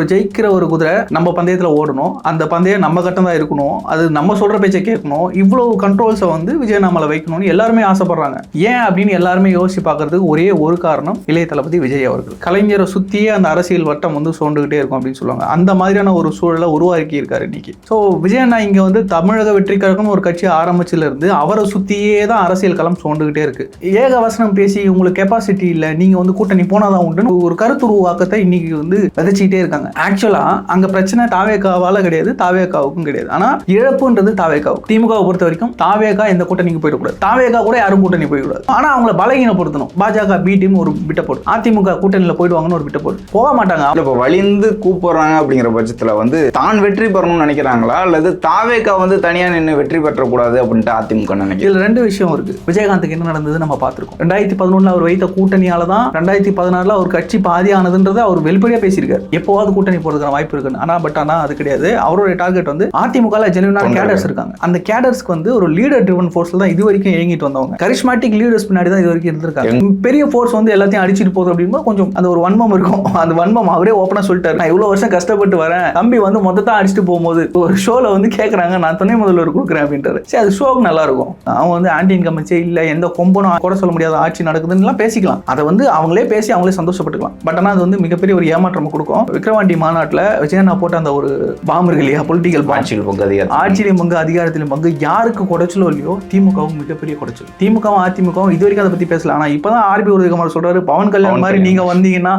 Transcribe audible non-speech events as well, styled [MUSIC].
ஒரு ஜெயிக்கிற ஒரு குதிரை நம்ம பந்தயத்தில் ஓடணும். அந்த பந்தயம் நம்ம கட்டம் தான் இருக்கணும். அது நம்ம சொல்கிற பேச்சை கேட்கணும். இவ்வளோ கண்ட்ரோல்ஸை வந்து விஜய் நம்மளை வைக்கணும்னு எல்லாருமே ஆசைப்படுறாங்க. ஏன் அப்படின்னு எல்லாருமே யோசிச்சு பார்க்கறதுக்கு ஒரே ஒரு காரணம் இளைய தளபதி விஜய் அவர்கள். கலைஞரை சுற்றியே அந்த அரசியல் வட்டம் வந்து சோண்டுகிட்டே இருக்கும் அப்படின்னு சொல்லுவாங்க. அந்த மாதிரியான ஒரு சூழலை உருவாக்கி இருக்காரு இன்னைக்கு. ஸோ விஜய் அண்ணா இங்கே வந்து தமிழக வெற்றி ஒரு கட்சி ஆரம்பிச்சிலிருந்து அவரை சுற்றியே தான் அரசியல் களம் சோண்டுகிட்டே இருக்கு. ஏக வசனம் பேசி உங்களுக்கு கெப்பாசிட்டி இல்லை. நீங்கள் வந்து கூட்டணி போனாதான் உண்டுன்னு ஒரு கருத்துருவாக்கத்தை இன்னைக்கு வந்து விதைச்சிக்கிட்டே இருக்காங்க. ஆக்சுவலா அங்க பிரச்சனை தாவேக்காவால கிடையாது தாவேக்காவுக்கும் கிடையாது. ஆனா இழப்புன்றது தாவேக்காவுக்கு. திமுகவை பொறுத்த வரைக்கும் தாவேக்கா எந்த கூட்டணிக்கு போயிடக்கூடாது. தாவேக்கா கூட யாரும் கூட்டணி போயிடக்கூடாது. ஆனா அவங்கள பலகீனப்படுத்தணும். பாஜக பி டீம் ஒரு பிட்ட போடு. அதிமுக கூட்டணியில போயிடுவாங்கன்னு ஒரு பிட்ட போடு. போக மாட்டாங்க. இப்போ வலிந்து கூப்பிடுறாங்க அப்படிங்கிற பட்சத்துல வந்து தான் வெற்றி பெறணும்னு நினைக்கிறாங்களா? அல்லது தாவேக்கா வந்து தனியா நின்று வெற்றி பெற்றக்கூடாது அப்படின்ட்டு அதிமுக நினைக்கிறேன் இதுல ரெண்டு விஷயம் இருக்கு. விஜயகாந்துக்கு என்ன நடந்தது நம்ம பார்த்திருக்கோம். ரெண்டாயிரத்தி பதினொன்னுல அவர் வைத்த கூட்டணியால தான் ரெண்டாயிரத்தி பதினாறுல அவர் கட்சி பாதி ஆனதுன்றதை அவர் வெளிப்படையா பேசியிருக்காரு. எப்போவாவது கூட்டணி போறதுக்கான வாய்ப்பு இருக்குன்னு. ஆனா பட் ஆனா அது கிடையாது. அவருடைய டார்கெட் வந்து அதிமுக ஜெனுவனான. கேடர்ஸ் இருக்காங்க. அந்த கேடர்ஸ்க்கு வந்து ஒரு லீடர் ட்ரிவன் ஃபோர்ஸ்ல தான் இது வரைக்கும் இயங்கிட்டு வந்தவங்க. கரிஸ்மாட்டிக் லீடர்ஸ் பின்னாடி தான் இது வரைக்கும் இருந்திருக்காங்க. பெரிய ஃபோர்ஸ் வந்து எல்லாத்தையும் அடிச்சிட்டு போகுது அப்படின்னா கொஞ்சம் அந்த ஒரு வன்மம் இருக்கும். [LAUGHS] அந்த வன்மம் அவரே ஓப்பனா சொல்லிட்டாரு. நான் இவ்வளவு வருஷம் கஷ்டப்பட்டு வரேன். தம்பி வந்து மொத்தத்தை அடிச்சுட்டு போகும்போது ஒரு ஷோல வந்து கேக்குறாங்க நான் துணை முதல்வர் கொடுக்குறேன் அப்படின்றாரு சரி அது ஷோக்கு நல்லா இருக்கும். அவன் வந்து ஆன்டி இன்கம்பன்ஸே இல்ல எந்த கொம்பனும் கூட சொல்ல முடியாத ஆட்சி நடக்குதுன்னு பேசிக்கலாம். அதை வந்து அவங்களே பேசி அவங்களே சந்தோஷப்பட்டுக்கலாம். பட் ஆனால் அது வந்து மிகப்பெரிய ஒரு ஏமாற்றம் கொடுக்கும். விக்ரவாண்டி மாநாட்டில் விஜயண்ணா போட்ட அந்த ஒரு பாம்பு இருக்கு இல்லையா? பொலிட்டிக்கல் ஆட்சியில் பங்கு அதிகாரம் ஆட்சியிலும் பங்கு அதிகாரத்திலும் பங்கு. யாருக்கு குடைச்சலோ இல்லையோ திமுகவும் மிகப்பெரிய குடைச்சல். திமுகவும் அதிமுகவும் இது வரைக்கும் அதை பத்தி பேசல. ஆனா இப்பதான் ஆர்பி உதயகுமார் சொல்றாரு பவன் கல்யாண் மாதிரி கல்யாண். நீங்க வந்தீங்கன்னா